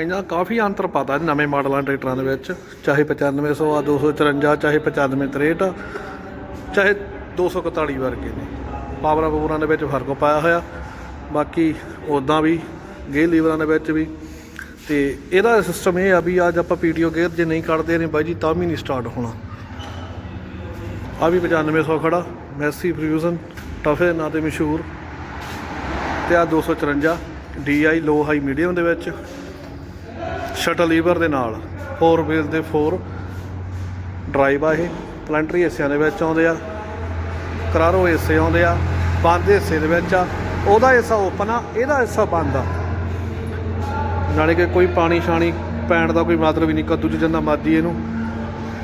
ਇਹਨਾਂ ਕਾਫੀ ਅੰਤਰ ਪਤਾ ਨਵੇਂ ਮਾਡਲਾਂ ਟਰੈਕਟਰਾਂ ਦੇ ਵਿੱਚ, ਚਾਹੇ 9500 ਆ 254 ਚਾਹੇ 9563 ਚਾਹੇ 241 ਵਰਗੇ ਨੇ। ਪਾਵਰਾਂ ਪੂਰਾਂ ਦੇ ਵਿੱਚ ਫ਼ਰਕ ਪਾਇਆ ਹੋਇਆ। ਬਾਕੀ ਉਦਾਂ ਵੀ ਗੇ ਲੀਵਰਾਂ ਦੇ ਵਿੱਚ ਵੀ। ਤੇ ਇਹਦਾ ਸਿਸਟਮ ਇਹ ਆ ਵੀ ਅੱਜ ਆਪਾਂ ਪੀਡੀਓ ਗੇਅਰ ਜੇ ਨਹੀਂ ਕੱਢਦੇ ਨੇ ਬਾਈ ਜੀ, ਤਾਂ ਵੀ ਨਹੀਂ ਸਟਾਰਟ ਹੋਣਾ। ਆ ਵੀ 9500 ਖੜਾ ਮੈਸੀ ਫਿਊਜ਼ਨ ਟਫੇ ਨਾਂ ਤੇ ਮਸ਼ਹੂਰ। ਤੇ ਆ 254 DI ਲੋ ਹਾਈ ਮੀਡੀਅਮ ਦੇ ਵਿੱਚ। ਸ਼ਟਲ ਲੀਵਰ ਦੇ ਨਾਲ। 4 ਵੀਲ ਦੇ 4 ਡਰਾਈਵ ਆ ਇਹ। ਪਲੈਂਟਰੀ ਹਿੱਸਿਆਂ ਦੇ ਵਿੱਚ ਆਉਂਦੇ ਆ। ਕਰਾਰੋ ਹਿੱਸੇ ਆਉਂਦੇ ਆ। ਬੰਦ ਹਿੱਸੇ ਦੇ ਵਿੱਚ ਆ। ਉਹਦਾ ਹਿੱਸਾ ਓਪਨ ਆ, ਇਹਦਾ ਹਿੱਸਾ ਬੰਦ ਆ। ਨਾਲੇ ਕਿ ਕੋਈ ਪਾਣੀ ਛਾਣੀ ਪੈਣ ਦਾ ਕੋਈ ਮਤਲਬ ਹੀ ਨਹੀਂ, ਕੱਦੂ ਚ ਜਿੰਨਾ ਮਰਜ਼ੀ ਇਹਨੂੰ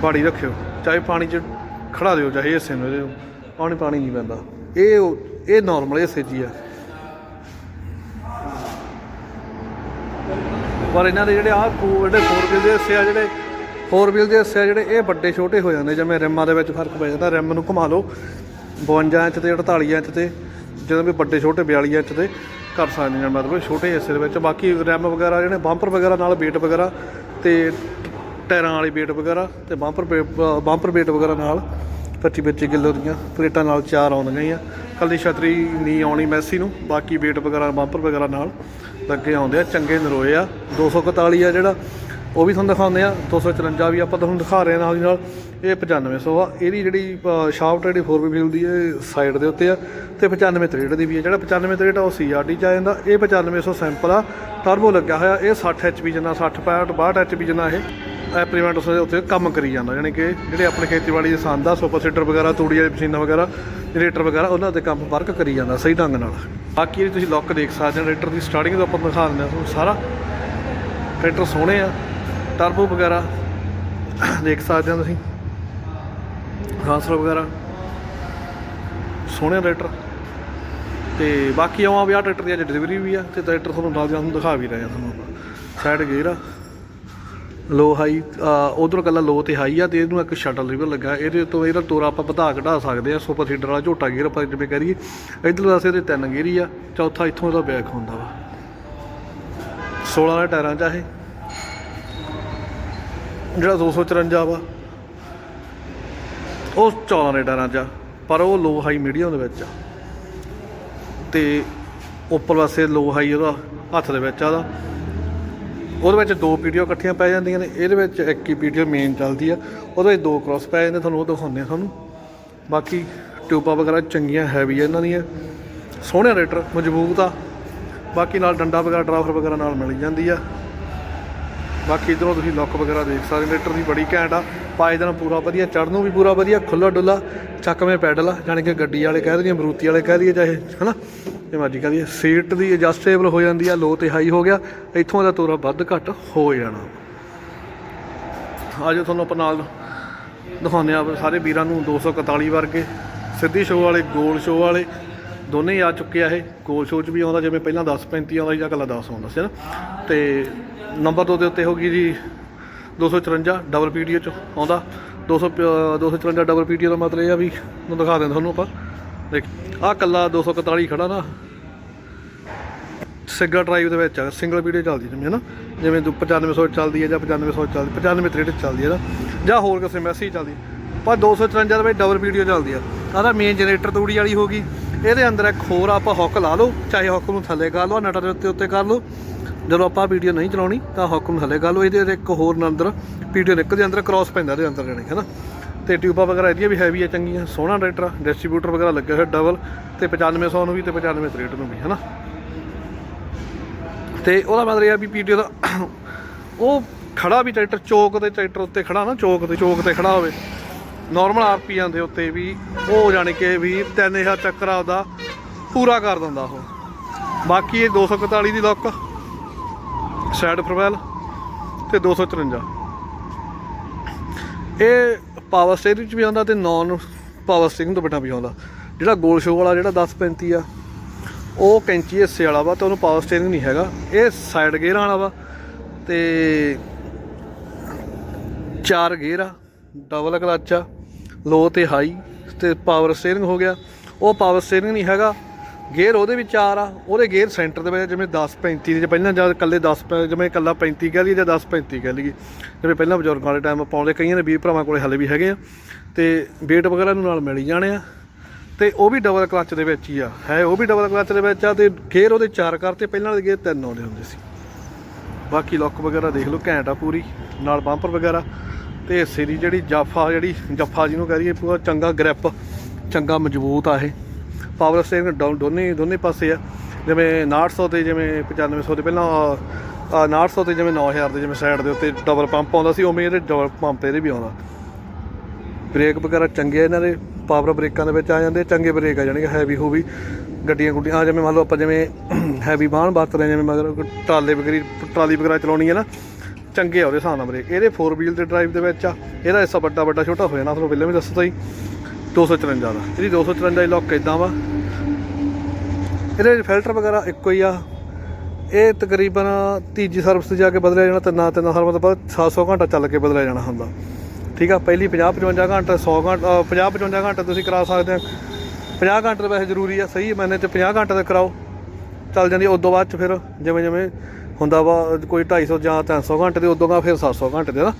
ਬਾੜੀ ਰੱਖਿਓ। ਚਾਹੇ ਪਾਣੀ 'ਚ ਖੜਾ ਦਿਓ, ਚਾਹੇ ਹਿੱਸੇ ਨੂੰ ਇਹਦੇ ਪਾਣੀ ਪਾਣੀ ਨਹੀਂ ਪੈਂਦਾ। ਇਹ ਉਹ- ਇਹ ਨਾਰਮਲ ਹਿੱਸੇ 'ਚ ਹੀ ਆ। ਪਰ ਇਹਨਾਂ ਦੇ ਜਿਹੜੇ ਆਹ ਕੂ- ਜਿਹੜੇ 4 ਵੀਲ ਦੇ ਹਿੱਸੇ ਆ ਜਿਹੜੇ 4 ਵੀਲ ਦੇ ਹਿੱਸੇ ਆ ਜਿਹੜੇ, ਇਹ ਵੱਡੇ ਛੋਟੇ ਹੋ ਜਾਂਦੇ ਜਿਵੇਂ ਰਿਮਾਂ ਦੇ ਵਿੱਚ ਫ਼ਰਕ ਪੈ ਜਾਂਦਾ, ਰਿਮ ਨੂੰ ਘੁਮਾ ਲਓ। 52 ਇੰਚ ਤੇ 48 ਇੰਚ ਤੇ, ਜਦੋਂ ਵੀ ਵੱਡੇ, ਛੋਟੇ 42 ਇੰਚ ਤੇ ਕਰ ਸਕਦੇ ਨੇ, ਮਤਲਬ ਛੋਟੇ ਹਿੱਸੇ ਦੇ ਵਿੱਚ। ਬਾਕੀ ਰਿਮ ਵਗੈਰਾ ਜਿਹੜੇ ਬੰਪਰ ਵਗੈਰਾ ਨਾਲ ਵੇਟ ਵਗੈਰਾ ਤੇ ਟਾਇਰਾਂ ਵਾਲੀ ਵੇਟ ਵਗੈਰਾ ਤੇ ਬੰਪਰ ਬੰਪਰ ਵੇਟ ਵਗੈਰਾ ਨਾਲ 25 25 ਕਿਲੋ ਦੀਆਂ ਪਲੇਟਾਂ ਨਾਲ ਚਾਰ ਆਉਂਦੀਆਂ ਹੀ ਆ ਕੱਲੀ ਛਤਰੀ ਨਹੀਂ ਆਉਣੀ ਮੈਸੀ ਨੂੰ, ਬਾਕੀ ਵੇਟ ਵਗੈਰਾ ਬੰਪਰ ਵਗੈਰਾ ਨਾਲ। ਲੱਗੇ ਆਉਂਦੇ ਆ, ਚੰਗੇ ਨਰੋਏ ਆ 241 ਆ ਜਿਹੜਾ, ਉਹ ਵੀ ਤੁਹਾਨੂੰ ਦਿਖਾਉਂਦੇ ਆ 254 ਵੀ ਆਪਾਂ ਤੁਹਾਨੂੰ ਦਿਖਾ ਰਹੇ ਆ ਨਾਲ ਦੀ ਨਾਲ, ਇਹ 9500 ਆ, ਇਹਦੀ ਜਿਹੜੀ ਸ਼ਾਫਟ ਜਿਹੜੀ 4 ਵੀਲ ਦੀ, ਇਹ ਸਾਈਡ ਦੇ ਉੱਤੇ ਆ, ਤੇ 95 63 ਦੀ ਵੀ ਆ, ਜਿਹੜਾ 95 63 ਆ, ਉਹ ਸੀਆਰਡੀ ਚ ਆ ਜਾਂਦਾ, ਇਹ 9500 ਸੈਂਪਲ ਆ ਟਰਬੋ ਲੱਗਿਆ ਹੋਇਆ, ਇਹ 60 ਐਚਪੀ ਜਿੰਨਾ 60 65 62 ਐਚਪੀ ਜਿੰਨਾ ਇਹ। ਐਪਲੀਮੈਂਟ ਉਸ ਦੇ ਉੱਤੇ ਕੰਮ ਕਰੀ ਜਾਂਦਾ ਯਾਨੀ ਕਿ ਜਿਹੜੇ ਆਪਣੇ ਖੇਤੀਬਾੜੀ ਦੇ ਸੰਦ ਆ ਸੁਪਰ ਸੀਡਰ ਵਗੈਰਾ ਤੂੜੀ ਵਾਲੀ ਮਸ਼ੀਨਾਂ ਵਗੈਰਾ ਜਨਰੇਟਰ ਵਗੈਰਾ, ਉਹਨਾਂ ਤੇ ਕੰਮ ਵਰਕ ਕਰੀ ਜਾਂਦਾ ਸਹੀ ਢੰਗ ਨਾਲ। ਬਾਕੀ ਇਹ ਤੁਸੀਂ ਲੁੱਕ ਦੇਖ ਸਕਦੇ ਹੋ, ਰੇਟਰ ਦੀ ਸਟਾਰਟਿੰਗ ਤੋਂ ਆਪਾਂ ਦਿਖਾ ਦਿੰਦੇ ਹਾਂ ਤੁਹਾਨੂੰ ਸਾਰਾ। ਟਰੈਕਟਰ ਸੋਹਣੇ ਆ ਟਰਬੋ ਵਗੈਰਾ, ਦੇਖ ਸਕਦੇ ਹੋ ਤੁਸੀਂ। ਹਾਸਲ ਵਗੈਰਾ, ਸੋਹਣੇ ਰੇਟਰ। ਤੇ ਬਾਕੀ ਆਵਾਂ ਵੀ ਆ ਟਰੈਕਟਰ ਦੀ ਅੱਜ ਡਿਲੀਵਰੀ ਵੀ ਆ, ਤੇ ਟਰੈਕਟਰ ਤੁਹਾਨੂੰ ਨਾਲ ਦੀ ਤੁਹਾਨੂੰ ਦਿਖਾ ਵੀ ਰਹੇ ਆ ਤੁਹਾਨੂੰ ਸਾਈਡ ਗੇਅਰ ਆ। ਲੋ ਹਾਈ ਉਧਰ ਕੱਲਾ ਲੋ ਤੇ ਹਾਈ ਆ ਤੇ ਇਹਨੂੰ ਇੱਕ ਸ਼ਟਲ ਰਿਵਰ ਲੱਗਾ। ਇਹਦੇ ਤੋਂ ਇਹਦਾ ਤੋਰਾ ਆਪਾਂ ਵਧਾ ਘਟਾ ਸਕਦੇ ਆ ਸੁਪਰ ਸੀਡਰ ਵਾਲਾ ਝੋਟਾ ਗੇਅਰ ਆਪਾਂ ਜਿਵੇਂ ਕਰੀਏ। ਇਧਰ ਪਾਸੇ ਇਹਦੇ ਤਿੰਨ ਗੇਅਰ ਆ, ਚੌਥਾ ਇੱਥੋਂ ਇਹਦਾ ਬੈਕ ਹੁੰਦਾ ਵਾ। 16 ਵਾਲੇ ਟਾਇਰਾਂ 'ਚ ਆ ਇਹ। ਜਿਹੜਾ 254 ਵਾ, ਉਹ 14 ਦੇ ਟਾਇਰਾਂ 'ਚ ਆ, ਪਰ ਉਹ ਲੋ ਹਾਈ ਮੀਡੀਅਮ ਦੇ ਵਿੱਚ ਆ। ਤੇ ਉੱਪਰ ਪਾਸੇ ਲੋ ਹਾਈ ਉਹਦਾ ਹੱਥ ਦੇ ਵਿੱਚ ਆ ਉਹਦੇ ਵਿੱਚ ਦੋ ਪੀਡੀਓ ਇਕੱਠੀਆਂ ਪੈ ਜਾਂਦੀਆਂ ਨੇ, ਇਹਦੇ ਵਿੱਚ ਇੱਕ ਹੀ ਪੀਡੀਓ ਮੇਨ ਚੱਲਦੀ ਆ, ਉਹਦੇ ਵਿੱਚ ਦੋ ਕ੍ਰਾਸ ਪੈ ਜਾਂਦੇ, ਤੁਹਾਨੂੰ ਉਹ ਦਿਖਾਉਂਦੇ ਆ ਤੁਹਾਨੂੰ। ਬਾਕੀ ਟਿਊਬਾਂ ਵਗੈਰਾ ਚੰਗੀਆਂ ਹੈਵੀ ਆ ਇਹਨਾਂ ਦੀਆਂ। ਸੋਹਣੇ ਰੇਟਰ, ਮਜ਼ਬੂਤ ਆ। ਬਾਕੀ ਨਾਲ ਡੰਡਾ ਵਗੈਰਾ ਡਰਾਫਰ ਵਗੈਰਾ ਨਾਲ ਮਿਲ ਜਾਂਦੀ ਆ। ਬਾਕੀ ਇਧਰੋਂ ਤੁਸੀਂ ਲੁੱਕ ਵਗੈਰਾ ਦੇਖ ਸਕਦੇ ਰੇਟਰ ਦੀ ਬੜੀ ਘੈਂਟ ਆ। ਪਾਏ ਦਿਨ ਪੂਰਾ ਵਧੀਆ ਚੜ੍ਹਨ ਨੂੰ ਵੀ ਪੂਰਾ ਵਧੀਆ ਖੁੱਲਾ ਡੁੱਲਾ ਚੱਕਵੇਂ ਪੈਡਲ ਆ, ਜਾਣੀ ਕਿ ਗੱਡੀ ਵਾਲੇ ਕਹਿ ਦਈਏ ਮਰੂਤੀ ਵਾਲੇ ਕਹਿ ਦਈਏ ਚਾਹੇ, ਹਨਾ? ਇਹ ਮਰਜ਼ੀ ਕਹਿ ਦਈਏ। ਸੀਟ ਦੀ ਐਡਜਸਟੇਬਲ ਹੋ ਜਾਂਦੀ ਆ ਲੋ ਤੇ ਹਾਈ ਹੋ ਗਿਆ, ਇੱਥੋਂ ਦਾ ਤੋਰਾ ਵੱਧ ਘੱਟ ਹੋ ਜਾਣਾ। ਆਜੋ ਤੁਹਾਨੂੰ ਆਪਾਂ ਨਾਲ ਦਿਖਾਉਂਦੇ ਆ ਸਾਰੇ ਵੀਰਾਂ ਨੂੰ 241 ਵਰਗੇ, ਸਿੱਧੀ ਸ਼ੋਅ ਵਾਲੇ, ਗੋਲ ਸ਼ੋਅ ਵਾਲੇ, ਦੋਨੇ ਹੀ ਆ ਚੁੱਕੇ ਆ ਇਹ। ਗੋਲ ਸ਼ੋਅ 'ਚ ਵੀ ਆਉਂਦਾ, ਜਿਵੇਂ ਪਹਿਲਾਂ 10 35 ਆਉਂਦਾ ਸੀ ਜਾਂ ਇਕੱਲਾ 10 ਆਉਂਦਾ ਸੀ ਨਾ ਤੇ ਨੰਬਰ 2 ਦੇ ਉੱਤੇ ਹੋ ਗਈ ਜੀ 254 ਡਬਲ ਪੀਡੀਓ 'ਚ ਆਉਂਦਾ। 200 ਪ- 254 ਡਬਲ ਪੀਡੀਓ ਦਾ ਮਤਲਬ ਇਹ ਆ ਵੀ ਤੁਹਾਨੂੰ ਦਿਖਾ ਦਿੰਦਾ ਤੁਹਾਨੂੰ ਆਪਾਂ। ਦੇਖ ਆਹ ਕੱਲਾ 241 ਖੜਾ ਨਾ। ਸਿੰਗਲ ਡਰਾਈਵ ਦੇ ਵਿੱਚ ਆ ਸਿੰਗਲ ਵੀਡੀਓ ਚੱਲਦੀ ਜਿਵੇਂ ਨਾ ਜਿਵੇਂ ਤੂੰ 9500 ਚੱਲਦੀ ਹੈ ਜਾਂ 9500 ਚੱਲਦੀ 95 ਚੱਲਦੀ ਹੈ ਨਾ। ਜਾਂ ਹੋਰ ਕਿਸੇ ਮੈਸੀ ਚੱਲਦੀ। ਪਰ 254 ਦੇ ਵਿੱਚ ਡਬਲ ਵੀਡੀਓ ਚੱਲਦੀ ਆ। ਆਹਦਾ ਮੇਨ ਜਨਰੇਟਰ ਤੂੜੀ ਵਾਲੀ ਹੋ ਗਈ। ਇਹਦੇ ਅੰਦਰ ਇੱਕ ਹੋਰ ਆਪਾਂ ਹੁੱਕ ਲਾ ਲਓ, ਚਾਹੇ ਹੁੱਕ ਨੂੰ ਥੱਲੇ ਕਰ ਲਓ ਨਟਰ ਦੇ ਉੱਤੇ ਉੱਤੇ ਕਰ ਲਓ। ਜਦੋਂ ਆਪਾਂ ਵੀਡੀਓ ਨਹੀਂ ਚਲਾਉਣੀ, ਤਾਂ ਹੁਕਮ ਥੱਲੇ ਗੱਲ ਹੋਈ ਇਹਦੇ ਇੱਕ ਹੋਰ ਅੰਦਰ ਵੀਡੀਓ ਨਿਕਲਦੀ ਅੰਦਰ ਕ੍ਰਾਸ ਪੈਂਦਾ ਇਹਦੇ ਅੰਦਰ ਜਾਣੀ ਹੈ ਨਾ ਤੇ ਟਿਊਬਾਂ ਵਗੈਰਾ ਇਹਦੀਆਂ ਵੀ ਹੈਵੀ ਆ, ਚੰਗੀਆਂ। ਸੋਹਣਾ ਟਰੈਕਟਰ ਡਿਸਟ੍ਰੀਬਿਊਟਰ ਵਗੈਰਾ ਲੱਗਿਆ ਹੋਇਆ ਡਬਲ ਤੇ 9500 ਨੂੰ ਵੀ ਤੇ 95 ਨੂੰ ਵੀ ਹੈ ਨਾ ਤੇ ਉਹਦਾ ਮਤਲਬ ਇਹ ਆ ਵੀ ਪੀਡੀਓ ਦਾ ਉਹ ਖੜਾ ਵੀ ਟਰੈਕਟਰ ਚੌਕ ਤੇ ਟਰੈਕਟਰ ਉੱਤੇ ਖੜਾ ਨਾ, ਚੌਕ ਤੇ ਚੌਕ ਤੇ ਖੜਾ ਹੋਵੇ। ਨਾਰਮਲ ਆਰਪੀਆਂ ਦੇ ਉੱਤੇ ਵੀ ਉਹ ਜਾਣੀ ਕਿ ਵੀ 3000 ਚੱਕਰ ਆਪਦਾ ਪੂਰਾ ਕਰ ਦਿੰਦਾ ਉਹ। ਬਾਕੀ ਇਹ 241 ਦੀ ਲੁੱਕ ਸਾਈਡ ਪ੍ਰੋਫਾਈਲ ਤੇ 254 ਇਹ ਪਾਵਰ ਸਟੀਅਰਿੰਗ ਚ ਵੀ ਆਉਂਦਾ ਤੇ ਨਾਨ ਪਾਵਰ ਸਟੀਅਰਿੰਗ ਤੋਂ ਬਿਨਾਂ ਵੀ ਆਉਂਦਾ। ਜਿਹੜਾ ਗੋਲ ਸ਼ੋ ਵਾਲਾ ਜਿਹੜਾ 1035 ਆ, ਉਹ ਕੈਂਚੀ ਹਿੱਸੇ ਵਾਲਾ ਵਾ ਤੇ ਉਹਨੂੰ ਪਾਵਰ ਸਟੀਅਰਿੰਗ ਨਹੀਂ ਹੈਗਾ। ਇਹ ਸਾਈਡ ਗੇਅਰ ਵਾਲਾ ਵਾ ਤੇ ਚਾਰ ਗੇਅਰ ਆ ਡਬਲ ਕਲਚ ਆ ਲੋ ਤੇ ਹਾਈ ਤੇ ਪਾਵਰ ਸਟੀਅਰਿੰਗ ਹੋ ਗਿਆ। ਉਹ ਪਾਵਰ ਸਟੀਅਰਿੰਗ ਨਹੀਂ ਹੈਗਾ। ਗੇਅਰ ਉਹਦੇ ਵਿੱਚ ਚਾਰ ਆ, ਉਹਦੇ ਗੇਅਰ ਸੈਂਟਰ ਦੇ ਵਿੱਚ ਜਿਵੇਂ 10 35 ਦੇ ਪਹਿਲਾਂ ਜਦ ਇਕੱਲੇ 10 ਪ- ਜਿਵੇਂ ਇਕੱਲਾ 35 ਕਹਿ ਲਈਏ ਜਾਂ 10 35 ਕਹਿ ਲਈਏ, ਜਿਵੇਂ ਪਹਿਲਾਂ ਬਜ਼ੁਰਗਾਂ ਵਾਲੇ ਟਾਈਮ ਪਾਉਂਦੇ ਕਈਆਂ ਦੇ ਵੀਰ ਭਰਾਵਾਂ ਕੋਲੇ ਹਲੇ ਵੀ ਹੈਗੇ ਆ, ਤੇ ਵੇਟ ਵਗੈਰਾ ਨੂੰ ਨਾਲ ਮਿਲ ਹੀ ਜਾਣੇ ਆ, ਤੇ ਉਹ ਵੀ ਡਬਲ ਕਲੱਚ ਦੇ ਵਿੱਚ ਹੀ ਆ, ਹੈ ਉਹ ਵੀ ਡਬਲ ਕਲਚ ਦੇ ਵਿੱਚ ਆ, ਤੇ ਗੇਅਰ ਉਹਦੇ ਚਾਰ ਕਰਤੇ ਪਹਿਲਾਂ ਵਾਲੇ ਗੇਅਰ ਤਿੰਨ ਆਉਂਦੇ ਹੁੰਦੇ ਸੀ। ਬਾਕੀ ਲੁੱਕ ਵਗੈਰਾ ਦੇਖ ਲਓ, ਘੈਂਟ ਆ ਪੂਰੀ, ਨਾਲ ਬੰਪਰ ਵਗੈਰਾ, ਤੇ ਹਿੱਸੇ ਦੀ ਜਿਹੜੀ ਜਾਫਾ ਜਿਹੜੀ, ਜੱਫਾ ਜਿਹਨੂੰ ਕਹਿ ਦਈਏ ਪੂਰਾ ਚੰਗਾ ਗ੍ਰਿਪ ਚੰਗਾ ਮਜ਼ਬੂਤ ਆ ਇਹ। ਪਾਵਰ ਸਟੀਅਰਿੰਗ ਡਾਊਨ ਦੋਨੇ ਦੋਨੇ ਪਾਸੇ ਆ। ਜਿਵੇਂ 900 ਤੇ ਜਿਵੇਂ 9500 ਦੇ ਪਹਿਲਾਂ ਆ 900 ਤੇ ਜਿਵੇਂ 9000 ਦੇ ਜਿਵੇਂ ਸਾਈਡ ਦੇ ਉੱਤੇ ਡਬਲ ਪੰਪ ਆਉਂਦਾ ਸੀ ਉਵੇਂ ਇਹਦੇ ਡਬਲ ਪੰਪ ਇਹਦੇ ਵੀ ਆਉਂਦਾ। ਬ੍ਰੇਕ ਵਗੈਰਾ ਚੰਗੇ ਆ ਇਹਨਾਂ ਦੇ ਪਾਵਰ ਬ੍ਰੇਕਾਂ ਦੇ ਵਿੱਚ ਆ ਜਾਂਦੇ ਚੰਗੇ ਬ੍ਰੇਕ ਆ ਜਾਣਗੇ ਹੈਵੀ ਹੋ ਵੀ। ਗੱਡੀਆਂ ਗੁੱਡੀਆਂ ਆ ਜਿਵੇਂ ਮੰਨ ਲਓ ਆਪਾਂ ਜਿਵੇਂ ਹੈਵੀ ਬਾਹਨ ਵਰਤ ਰਹੇ ਹਾਂ, ਜਿਵੇਂ ਮਗਰ ਟਰਾਲੇ ਵਗੈਰੀ ਟਰਾਲੀ ਵਗੈਰਾ ਚਲਾਉਣੀ ਹੈ ਨਾ ਚੰਗੇ ਆ ਉਹਦੇ ਹਿਸਾਬ ਨਾਲ ਬ੍ਰੇਕ ਇਹਦੇ 4 ਵੀਲ ਦੇ ਡਰਾਈਵ ਦੇ ਵਿੱਚ ਆ ਇਹਦਾ ਹਿੱਸਾ ਵੱਡਾ ਵੱਡਾ ਛੋਟਾ ਹੋ ਜਾਣਾ ਤੁਹਾਨੂੰ ਪਹਿਲਾਂ ਵੀ ਦੱਸਤਾ ਸੀ। 254 ਦਾ। ਇਹਦੀ 254 ਦੀ ਲੌਕ ਇਦਾਂ ਵਾ। ਇਹਦੇ ਫਿਲਟਰ ਵਗੈਰਾ ਇੱਕੋ ਹੀ ਆ। ਇਹ ਤਕਰੀਬਨ ਤੀਜੀ ਸਰਵਿਸ ਤੇ ਜਾ ਕੇ ਬਦਲਿਆ ਜਾਣਾ, ਤਿੰਨਾਂ ਤਿੰਨਾਂ ਸਰਵਿਸ ਤੋਂ ਬਾਅਦ 700 ਘੰਟਾ ਚੱਲ ਕੇ ਬਦਲਿਆ ਜਾਣਾ ਹੁੰਦਾ। ਠੀਕ ਆ, ਪਹਿਲੀ 50 55 ਘੰਟਾ 100 ਘੰਟਾ 50 55 ਘੰਟਾ ਤੁਸੀਂ ਕਰਾ ਸਕਦੇ ਆ 50 ਘੰਟੇ ਤਾਂ ਵੈਸੇ ਜ਼ਰੂਰੀ ਆ, ਸਹੀ ਮੈਨੇ ਤੇ 50 ਘੰਟੇ ਤੇ ਕਰਾਓ। ਚੱਲ ਜਾਂਦੀ ਉਦੋਂ ਬਾਅਦ ਚ ਫਿਰ ਜਿਵੇਂ ਜਿਵੇਂ ਹੁੰਦਾ ਵਾ, ਕੋਈ 250 ਜਾਂ 300 ਘੰਟੇ ਦੇ, ਉਦੋਂ ਗਾ ਫਿਰ 700 ਘੰਟੇ ਦੇ ਨਾ।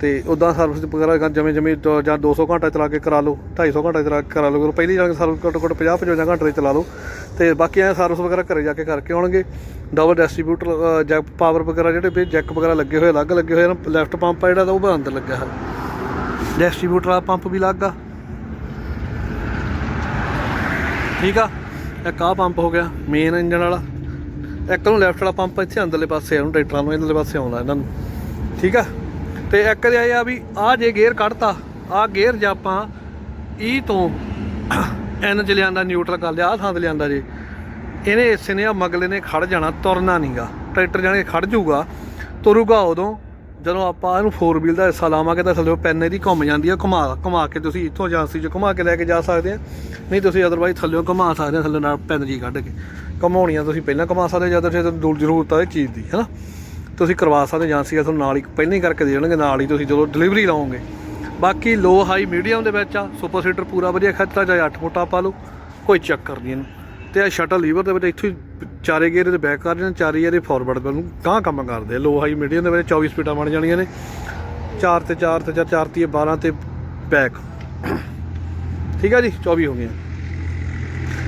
ਤੇ ਉਦਾਂ ਸਰਵਿਸ ਵਗੈਰਾ ਜਿਵੇਂ ਜਿਵੇਂ ਦੋ- ਜਾਂ 200 ਘੰਟਾ ਚਲਾ ਕੇ ਕਰਾ ਲਓ 250 ਘੰਟਾ ਚਲਾ ਕੇ ਕਰਾ ਲਓ ਪਹਿਲੀ ਜਾਂ ਸਰਵਿਸ ਘੱਟੋ ਘੱਟ 50 55 ਘੰਟੇ ਦੇ ਚਲਾ ਲਓ, ਤੇ ਬਾਕੀ ਐ ਸਰਵਿਸ ਵਗੈਰਾ ਘਰੇ ਜਾ ਕੇ ਕਰਕੇ ਆਉਣਗੇ। ਡਬਲ ਡਿਸਟ੍ਰੀਬਿਊਟਰ ਜੈਕ ਪਾਵਰ ਵਗੈਰਾ ਜਿਹੜੇ ਵੀ ਜੈਕ ਵਗੈਰਾ ਲੱਗੇ ਹੋਏ, ਅਲੱਗ ਲੱਗੇ ਹੋਏ ਨੇ ਲੈਫਟ ਪੰਪ ਆ ਜਿਹੜਾ ਤਾਂ ਉਹ ਵੀ ਅੰਦਰ ਲੱਗਿਆ ਹੈ ਡਿਸਟ੍ਰੀਬਿਊਟਰ ਵਾਲਾ ਪੰਪ ਵੀ ਲੱਗ ਆ। ਠੀਕ ਆ? ਇੱਕ ਆਹ ਪੰਪ ਹੋ ਗਿਆ ਮੇਨ ਇੰਜਨ ਵਾਲਾ। ਇੱਕ ਨੂੰ ਲੈਫਟ ਵਾਲਾ ਪੰਪ ਇੱਥੇ ਅੰਦਰਲੇ ਪਾਸੇ ਆ ਉਹਨੂੰ ਟਰੈਕਟਰਾਂ ਨੂੰ ਇਹਦੇ ਪਾਸੇ ਆਉਂਦਾ ਇਹਨਾਂ ਨੂੰ। ਠੀਕ ਆ? ਤੇ ਇੱਕ ਦੇ ਇਹ ਆ ਵੀ ਆਹ ਜੇ ਗੇਅਰ ਕੱਢਤਾ, ਆਹ ਗੇਅਰ ਜੇ ਆਪਾਂ ਈ ਤੋਂ ਐਨ ਚ ਲਿਆਂਦਾ ਨਿਊਟਰਲ ਕਰ ਲਿਆ, ਆਹ ਥਾਂ ਤੇ ਲਿਆਂਦਾ ਜੇ, ਇਹਨੇ ਇਸੇ ਨੇ ਆ ਮਗਲੇ ਨੇ ਖੜ ਜਾਣਾ, ਤੁਰਨਾ ਨਹੀਂਗਾ ਟਰੈਕਟਰ ਜਾਣੇ ਖੜ ਜਾਊਗਾ, ਤੁਰੂਗਾ ਉਦੋਂ, ਜਦੋਂ ਆਪਾਂ ਇਹਨੂੰ 4 ਵੀਲ ਦਾ ਹਿੱਸਾ ਲਾਵਾਂਗੇ ਤਾਂ ਥੱਲੇ ਪੈਨ ਇਹਦੀ ਘੁੰਮ ਜਾਂਦੀ ਆ, ਘੁਮਾ ਘੁਮਾ ਕੇ ਤੁਸੀਂ ਇੱਥੋਂ ਏਜੰਸੀ 'ਚ ਘੁਮਾ ਕੇ ਲੈ ਕੇ ਜਾ ਸਕਦੇ ਆ। ਨਹੀਂ, ਤੁਸੀਂ ਅਦਰਵਾਈਜ਼ ਥੱਲੇੋਂ ਘੁਮਾ ਸਕਦੇ ਆ, ਥੱਲੇ ਨਾਲ ਪੈਨ ਜੀ ਕੱਢ ਕੇ। ਘੁਮਾਉਣੀਆਂ ਤੁਸੀਂ ਪਹਿਲਾਂ ਘੁਮਾ ਸਕਦੇ ਜਦੋਂ ਫਿਰ ਤੁਹਾਨੂੰ ਜ਼ਰੂਰਤ ਆ ਇਹ ਚੀਜ਼ ਦੀ, ਹੈਨਾ? ਤੁਸੀਂ ਕਰਵਾ ਸਕਦੇ ਏਜੰਸੀ ਆ ਤੁਹਾਨੂੰ ਨਾਲ ਹੀ ਪਹਿਲਾਂ ਹੀ ਕਰਕੇ ਦੇ ਦੇਣਗੇ, ਨਾਲ ਹੀ ਤੁਸੀਂ ਜਦੋਂ ਡਿਲੀਵਰੀ ਲਾਓਗੇ। ਬਾਕੀ ਲੋ ਹਾਈ ਮੀਡੀਅਮ ਦੇ ਵਿੱਚ ਆ ਸੁਪਰ ਸੀਟਰ ਪੂਰਾ ਵਧੀਆ ਖੱਚਾ ਚਾਹੇ 8 ਫੁੱਟਾ ਪਾ ਲਓ, ਕੋਈ ਚੱਕਰ ਨਹੀਂ ਇਹਨੂੰ। ਤੇ ਆ ਸ਼ਟਲ ਲੀਵਰ ਦੇ ਵਿੱਚ ਇੱਥੋਂ ਹੀ ਚਾਰੇ ਗੇਅਰ ਦੇ ਬੈਕ ਕਰ ਜਾਣ ਚਾਰੇ ਗੇਅਰ ਫਾਰਵਰਡ ਵੱਲ ਨੂੰ ਗਾਂ ਕੰਮ ਕਰਦੇ ਆ। ਲੋ ਹਾਈ ਮੀਡੀਅਮ ਦੇ ਵਿੱਚ 24 ਸਪੀਡਾਂ ਬਣ ਜਾਣੀਆਂ ਨੇ। 4 ਤੇ 4 ਤੇ 4 4 ਤੇ 12 ਤੇ ਬੈਕ ਠੀਕ ਆ ਜੀ 24 ਹੋ ਗਈਆਂ।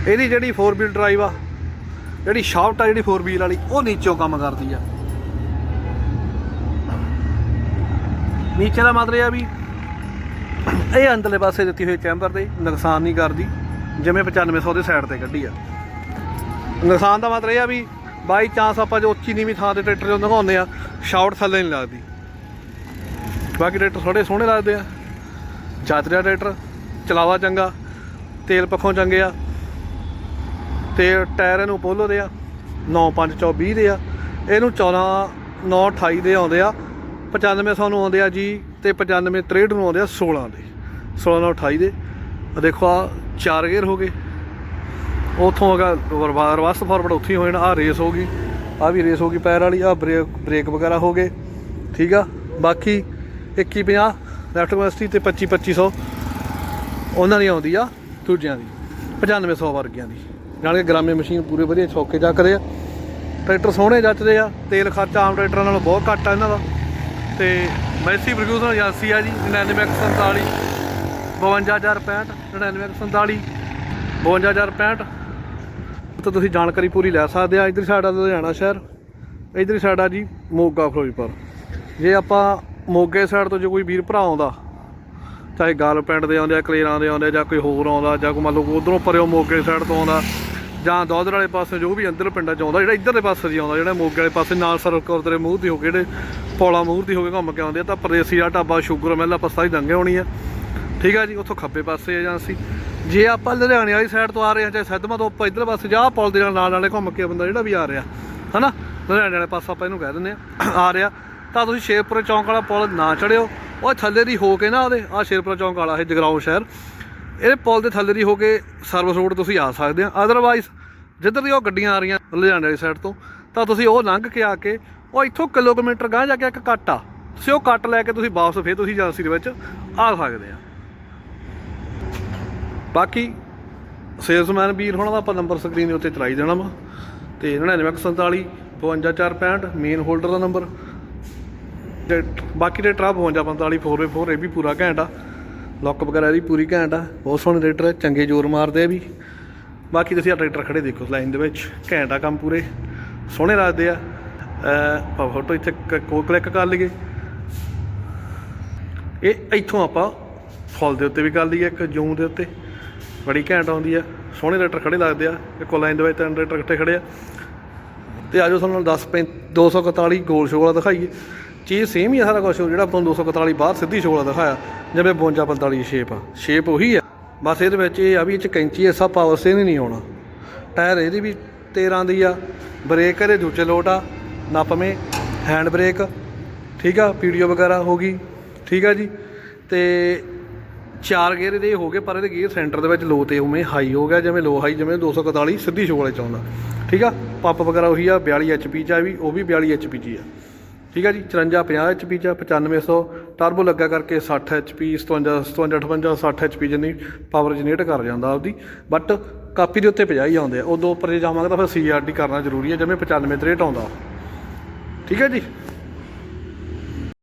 ਇਹਦੀ ਜਿਹੜੀ 4 ਵੀਲ ਡਰਾਈਵ ਆ, ਜਿਹੜੀ ਸ਼ਾਫਟ ਆ, ਜਿਹੜੀ 4 ਵੀਲ ਵਾਲੀ, ਉਹ ਨੀਚੋਂ ਕੰਮ ਕਰਦੀ ਆ। ਨੀਚੇ ਦਾ ਮਤਲਬ ਇਹ ਆ ਵੀ ਇਹ ਅੰਦਰਲੇ ਪਾਸੇ ਦਿੱਤੀ ਹੋਈ ਚੈਂਬਰ ਦੇ ਨੁਕਸਾਨ ਨਹੀਂ ਕਰਦੀ, ਜਿਵੇਂ 9500 ਦੇ ਸਾਈਡ ਤੇ ਕੱਢੀ ਆ। ਨੁਕਸਾਨ ਦਾ ਮਤਲਬ ਇਹ ਆ ਵੀ ਬਾਈ ਚਾਂਸ ਆਪਾਂ ਜੋ ਉੱਚੀ ਨੀਵੀਂ ਥਾਂ ਤੇ ਟਰੈਕਟਰ ਜਦੋਂ ਦਿਖਾਉਂਦੇ ਆ ਸ਼ਾਟ ਥੱਲੇ ਨਹੀਂ ਲੱਗਦੀ। ਬਾਕੀ ਟਰੈਕਟਰ ਥੋੜੇ ਸੋਹਣੇ ਲੱਗਦੇ ਆ। ਜਾਤਰੀਆ ਟਰੈਕਟਰ, ਚਲਾਵਾ ਚੰਗਾ, ਤੇਲ ਪੱਖੋਂ ਚੰਗੇ ਆ। ਤੇ ਟਾਇਰ ਇਹਨੂੰ ਪੋਲੋ ਦੇ ਆ 9520 ਦੇ ਆ। ਇਹਨੂੰ 14 928 ਦੇ ਆਉਂਦੇ ਆ। 9500 ਨੂੰ ਆਉਂਦੇ ਆ ਜੀ ਤੇ 95 63 ਨੂੰ ਆਉਂਦੇ ਆ 16 ਦੇ। 16 ਨਾਲ 28 ਦੇ। ਆ ਦੇਖੋ ਆ ਚਾਰ ਗੇਅਰ ਹੋ ਗਏ। ਉਥੋਂ ਅਗਾ ਰਿਵਰਸ ਫਾਰਵਰਡ ਉੱਥੇ ਹੀ ਹੋ ਜਾਣਾ ਆ ਰੇਸ ਹੋ ਗਈ। ਆ ਵੀ ਰੇਸ ਹੋ ਗਈ ਪੈਰ ਵਾਲੀ ਆ ਬ੍ਰੇਕ ਬ੍ਰੇਕ ਵਗੈਰਾ ਹੋ ਗਏ। ਠੀਕ ਆ? ਬਾਕੀ 2150 ਲੈਫਟ ਕੈਪੈਸਿਟੀ ਤੇ 25 2500 ਉਹਨਾਂ ਦੀ ਆਉਂਦੀ ਆ ਦੂਜਿਆਂ ਦੀ 9500 ਵਰਗੀਆਂ ਦੀ। ਜਾਣ ਕੇ ਗ੍ਰਾਮੇ ਮਸ਼ੀਨ ਪੂਰੇ ਵਧੀਆ ਸੌਕੇ ਚੱਕਦੇ ਆ। ਟਰੈਕਟਰ ਸੋਹਣੇ ਜੱਚਦੇ ਆ, ਤੇਲ ਖਰਚਾ ਆਮ ਟਰੈਕਟਰਾਂ ਨਾਲੋਂ ਬਹੁਤ ਘੱਟ ਆ ਇਹਨਾਂ ਦਾ। ਤੇ ਮੈਸੀ ਪ੍ਰੋਡਿਊਸਰ ਏਜੰਸੀ ਆ ਜੀ 9947 52065 9947 52065 ਤਾਂ ਤੁਸੀਂ ਜਾਣਕਾਰੀ ਪੂਰੀ ਲੈ ਸਕਦੇ ਆ ਇਧਰ ਸਾਡਾ ਲੁਧਿਆਣਾ ਸ਼ਹਿਰ, ਇਧਰ ਸਾਡਾ ਜੀ ਮੋਗਾ ਫਿਰੋਜ਼ਪੁਰ। ਜੇ ਆਪਾਂ ਮੋਗੇ ਸਾਈਡ ਤੋਂ ਜੇ ਕੋਈ ਵੀਰ ਭਰਾ ਆਉਂਦਾ, ਚਾਹੇ ਗਾਲ ਪਿੰਡ ਦੇ ਆਉਂਦੇ ਆ, ਕਲੇਰਾਂ ਦੇ ਆਉਂਦੇ ਆ, ਜਾਂ ਕੋਈ ਹੋਰ ਆਉਂਦਾ, ਜਾਂ ਕੋਈ ਮੰਨ ਲਓ ਉਧਰੋਂ ਪਰਿਓ ਮੋਗੇ ਸਾਈਡ ਤੋਂ ਆਉਂਦਾ ਜਾਂ ਦੋਦਰ ਵਾਲੇ ਪਾਸੇ ਜੋ ਵੀ ਅੰਦਰ ਪਿੰਡਾਂ ਚ ਆਉਂਦਾ, ਜਿਹੜਾ ਇੱਧਰ ਦੇ ਪਾਸੇ ਦੀ ਆਉਂਦਾ, ਜਿਹੜਾ ਮੋਗੇ ਵਾਲੇ ਪਾਸੇ, ਨਾਲ ਸਰਕਰ ਤੇਰੇ ਮੂੰਹ ਦੀ ਹੋ ਕੇ ਜਿਹੜੇ ਪੌਲਾ ਮੂੰਹ ਦੀ ਹੋ ਕੇ ਘੁੰਮ ਕੇ ਆਉਂਦੇ ਆ, ਤਾਂ ਪਰਦੇਸੀ ਆ ਢਾਬਾ, ਸ਼ੂਗਰ ਮਹਿਲਾ ਪਸਤਾ ਹੀ ਦੰਗੇ ਹੋਣੀ ਆ। ਠੀਕ ਆ ਜੀ, ਉੱਥੋਂ ਖੱਬੇ ਪਾਸੇ ਆ ਜਾਂ ਅਸੀਂ। ਜੇ ਆਪਾਂ ਲੁਧਿਆਣੇ ਵਾਲੀ ਸਾਈਡ ਤੋਂ ਆ ਰਹੇ ਹਾਂ, ਚਾਹੇ ਸਿੱਧਮਾ ਤੋਂ ਆਪਾਂ ਇੱਧਰ ਪਾਸੇ, ਜਾ ਪੁਲ ਦੇ ਨਾਲ ਨਾਲ ਨਾਲੇ ਘੁੰਮ ਕੇ ਬੰਦਾ ਜਿਹੜਾ ਵੀ ਆ ਰਿਹਾ, ਹਨਾ? ਲੁਧਿਆਣੇ ਵਾਲੇ ਪਾਸੇ ਆਪਾਂ ਇਹਨੂੰ ਕਹਿ ਦਿੰਦੇ ਆ ਆ ਰਿਹਾ। ਤਾਂ ਤੁਸੀਂ ਸ਼ੇਰਪੁਰ ਚੌਂਕ ਵਾਲਾ ਪੁਲ ਨਾ ਚੜਿਓ, ਉਹ ਥੱਲੇ ਦੀ ਹੋ ਕੇ ਨਾ ਉਹਦੇ ਆ ਸ਼ੇਰਪੁਰ ਚੌਂਕ ਵਾਲਾ, ਇਹ ਜਗਰਾਉਂ ਸ਼ਹਿਰ। ਇਹ ਪੁਲ ਦੇ ਥੱਲੇ ਦੀ ਹੋ ਕੇ ਸਰਵਿਸ ਰੋਡ ਤੁਸੀਂ ਆ ਸਕਦੇ ਆ। ਅਦਰਵਾਈਜ਼ ਜਿੱਧਰ ਦੀ ਉਹ ਗੱਡੀਆਂ ਆ ਰਹੀਆਂ ਲੁਧਿਆਣੇ ਵਾਲੀ ਸਾਈਡ ਤੋਂ, ਤਾਂ ਤੁਸੀਂ ਉਹ ਲੰਘ ਕੇ ਆ ਕੇ, ਉਹ ਇੱਥੋਂ ਕਿਲੋਮੀਟਰ ਗਾਂਹ ਜਾ ਕੇ ਇੱਕ ਕੱਟ ਆ। ਤੁਸੀਂ ਉਹ ਕੱਟ ਲੈ ਕੇ ਤੁਸੀਂ ਵਾਪਸ ਫੇਰ ਤੁਸੀਂ ਏਜੰਸੀ ਦੇ ਵਿੱਚ ਆ ਸਕਦੇ ਆ। ਬਾਕੀ ਸੇਲਸਮੈਨ ਵੀਰ ਹੋਣਾ ਦਾ ਆਪਾਂ ਨੰਬਰ ਸਕਰੀਨ ਦੇ ਉੱਤੇ ਚਲਾਈ ਦੇਣਾ ਵਾ। ਤੇ 9947 55465 ਮੇਨ ਹੋਲਡਰ ਦਾ ਨੰਬਰ ਤੇ ਬਾਕੀ ਰੇਟਰ ਆ 5245 4x4 ਇਹ ਵੀ ਪੂਰਾ ਘੈਂਟ ਆ। ਲੁੱਕ ਵਗੈਰਾ ਇਹਦੀ ਪੂਰੀ ਘੈਂਟ ਆ। ਬਹੁਤ ਸੋਹਣੇ ਰੇਟਰ ਆ, ਚੰਗੇ ਜ਼ੋਰ ਮਾਰਦੇ ਆ ਵੀ। ਬਾਕੀ ਤੁਸੀਂ ਆ ਟਰੈਕਟਰ ਖੜੇ ਦੇਖੋ ਲਾਈਨ ਦੇ ਵਿੱਚ। ਘੈਂਟ ਆ ਕੰਮ ਪੂਰੇ। ਸੋਹਣੇ ਲੱਗਦੇ ਆ। ਆਪਾਂ ਫੋਟੋ ਇੱਥੇ ਕ- ਕੋ ਕਲਿੱਕ ਕਰ ਲਈਏ। ਇਹ ਇੱਥੋਂ ਆਪਾਂ ਫੁੱਲ ਦੇ ਉੱਤੇ ਵੀ ਕਰ ਲਈਏ ਇੱਕ ਜੂਮ ਦੇ ਉੱਤੇ। ਬੜੀ ਘੈਂਟ ਆਉਂਦੀ ਆ। ਸੋਹਣੇ ਰੇਟਰ ਖੜੇ ਲੱਗਦੇ ਆ। ਇੱਕੋ ਲਾਈਨ ਦੇ ਵਿੱਚ ਤਿੰਨ ਰੇਟਰ ਇਕੱਠੇ ਖੜੇ ਆ। ਤੇ ਆਜੋ ਤੁਹਾਨੂੰ 10 ਪੈਂ- 241 ਗੋਲ ਸ਼ੋਅ ਦਿਖਾਈਏ। ਚੀਜ਼ ਸੇਮ ਹੀ ਆ ਸਾਰਾ ਕੁਝ ਜਿਹੜਾ ਆਪਾਂ ਨੂੰ 241 ਬਾਹਰ ਸਿੱਧੀ ਸ਼ੋਅ ਵਾਲਾ ਦਿਖਾਇਆ, ਜਿਵੇਂ 52 45 ਸ਼ੇਪ ਆ। ਸ਼ੇਪ ਉਹੀ ਆ। ਬਸ ਇਹਦੇ ਵਿੱਚ ਇਹ ਆ ਵੀ ਇਹ ਚ ਕੈਂਚੀ ਐਸਾ ਪਾਵਰ ਸੇ ਨਹੀਂ ਆਉਣਾ। ਟਾਇਰ ਇਹਦੀ ਵੀ 13 ਦੀ ਆ ਬ੍ਰੇਕ ਇਹਦੇ ਦੂਜੇ ਲੋਟ ਆ ਨੱਪਵੇਂ ਹੈਂਡ ਬ੍ਰੇਕ ਠੀਕ ਆ ਪੀਡੀਓ ਵਗੈਰਾ ਹੋ ਗਈ, ਠੀਕ ਆ ਜੀ। ਤੇ ਚਾਰ ਗੇਅਰ ਇਹਦੇ ਹੋ ਗਏ, ਪਰ ਇਹਦੇ ਗੇਅਰ ਸੈਂਟਰ ਦੇ ਵਿੱਚ ਲੋ ਤੇ ਉਵੇਂ ਹਾਈ ਹੋ ਗਿਆ, ਜਿਵੇਂ ਲੋ ਹਾਈ ਜਿਵੇਂ 241 ਸਿੱਧੀ ਸ਼ੋਅ ਚ ਆਉਂਦਾ। ਠੀਕ ਆ? ਪੰਪ ਵਗੈਰਾ ਉਹੀ ਆ 42 ਐਚਪੀ ਚ ਆ ਵੀ, ਉਹ ਵੀ 42 ਐਚਪੀ ਚ ਆ। ਠੀਕ ਹੈ ਜੀ 54 50 ਐਚਪੀ ਜਾਂ ਆ, 9500 ਟਰਬੋ ਲੱਗਾ ਕਰਕੇ 60 ਐਚਪੀ 57 57 58 60 ਐਚਪੀ ਜਿੰਨੀ ਪਾਵਰ ਜਨਰੇਟ ਕਰ ਜਾਂਦਾ ਆਪਦੀ। ਬਟ ਕਾਪੀ ਦੇ ਉੱਤੇ 50 ਹੀ ਆਉਂਦੇ ਆ। ਉਦੋਂ ਉੱਪਰ ਜੇ ਜਾਵਾਂਗੇ ਤਾਂ ਫਿਰ ਸੀਆਰਡੀ ਕਰਨਾ ਜ਼ਰੂਰੀ ਹੈ ਜਿਵੇਂ 95 63 ਆਉਂਦਾ। ਠੀਕ ਹੈ ਜੀ?